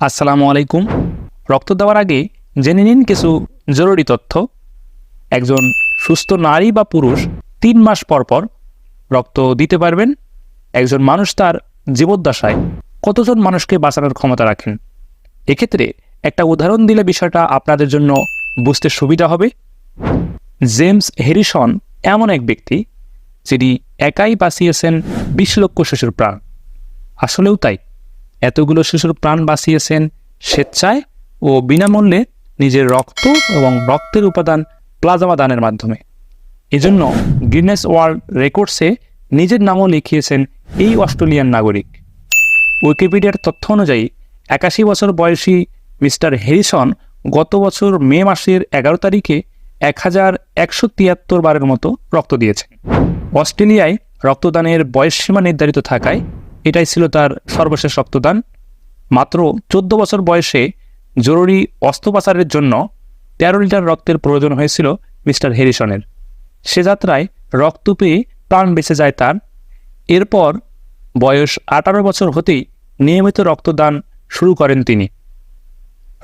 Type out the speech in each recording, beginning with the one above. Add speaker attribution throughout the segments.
Speaker 1: আসসালামু আলাইকুম। রক্ত দেওয়ার আগে জেনে নিন কিছু জরুরি তথ্য। একজন সুস্থ নারী বা পুরুষ তিন মাস পর পর রক্ত দিতে পারবেন। একজন মানুষ তার জীবদ্দশায় কতজন মানুষকে বাঁচানোর ক্ষমতা রাখেন? এক্ষেত্রে একটা উদাহরণ দিলে বিষয়টা আপনাদের জন্য বুঝতে সুবিধা হবে। জেমস হ্যারিসন এমন এক ব্যক্তি যিনি একাই বাঁচিয়েছেন বিশ লক্ষ শিশুর প্রাণ। আসলেও তাই। এতগুলো শিশুর প্রাণ বাঁচিয়েছেন স্বেচ্ছায় ও বিনামূল্যে নিজের রক্ত এবং রক্তের উপাদান প্লাজমা দানের মাধ্যমে। এজন্য গিনেস ওয়ার্ল্ড রেকর্ডসে নিজের নামও লিখিয়েছেন এই অস্ট্রেলিয়ান নাগরিক। উইকিপিডিয়ার তথ্য অনুযায়ী, একাশি বছর বয়সী মিস্টার হ্যারিসন গত বছর মে মাসের এগারো তারিখে এক হাজার একশো তিয়াত্তর বারের মতো রক্ত দিয়েছেন। অস্ট্রেলিয়ায় রক্তদানের বয়সসীমা নির্ধারিত থাকায় এটাই ছিল তার সর্বশেষ রক্তদান। মাত্র চোদ্দ বছর বয়সে জরুরি অস্ত্রোপচারের জন্য তেরো লিটার রক্তের প্রয়োজন হয়েছিল মিস্টার হ্যারিসনের সে যাত্রায় রক্ত পেয়ে প্রাণ বেঁচে যায় তার। এরপর বয়স আঠারো বছর হতেই নিয়মিত রক্তদান শুরু করেন তিনি।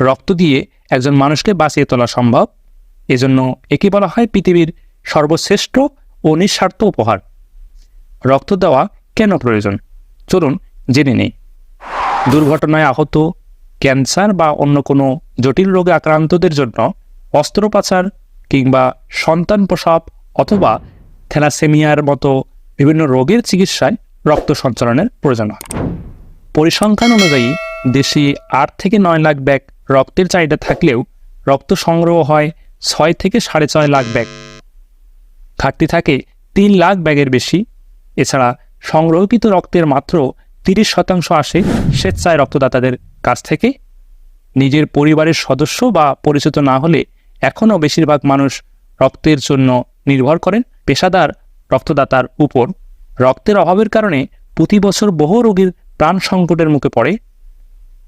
Speaker 1: রক্ত দিয়ে একজন মানুষকে বাঁচিয়ে তোলা সম্ভব, এজন্য একে বলা হয় পৃথিবীর সর্বশ্রেষ্ঠ ও নিঃস্বার্থ উপহার। রক্ত দেওয়া কেন প্রয়োজন? চলুন জেনে নেই। দুর্ঘটনায় আহত, ক্যান্সার বা অন্য কোনো জটিল রোগে আক্রান্তদের জন্য অস্ত্রোপচার কিংবা সন্তান প্রসব অথবা থ্যালাসেমিয়ার মতো বিভিন্ন রোগের চিকিৎসায় রক্ত সঞ্চালনের প্রয়োজন হয়। পরিসংখ্যান অনুযায়ী দেশে আট থেকে নয় লাখ ব্যাগ রক্তের চাহিদা থাকলেও রক্ত সংগ্রহ হয় ছয় থেকে সাড়ে ছয় লাখ ব্যাগ। ঘাটতি থাকে তিন লাখ ব্যাগের বেশি। এছাড়া সংগ্রহকৃত রক্তের মাত্র তিরিশ শতাংশ আসে স্বেচ্ছায় রক্তদাতাদের কাছ থেকে। নিজের পরিবারের সদস্য বা পরিচিত না হলে এখনও বেশিরভাগ মানুষ রক্তের জন্য নির্ভর করেন পেশাদার রক্তদাতার উপর। রক্তের অভাবের কারণে প্রতি বছর বহু রোগীর প্রাণ সংকটের মুখে পড়ে।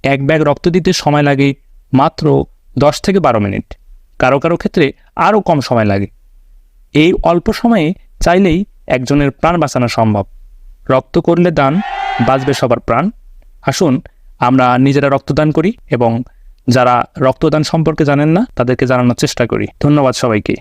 Speaker 1: এক ব্যাগ রক্ত দিতে সময় লাগে মাত্র দশ থেকে বারো মিনিট। কারও কারও ক্ষেত্রে আরও কম সময় লাগে। এই অল্প সময়ে চাইলেই একজনের প্রাণ বাঁচানো সম্ভব। রক্ত করলে দান, বাঁচবে সবার প্রাণ। আসুন, আমরা নিজেরা রক্তদান করি এবং যারা রক্তদান সম্পর্কে জানেন না, তাদেরকে জানানোর চেষ্টা করি। ধন্যবাদ সবাইকে।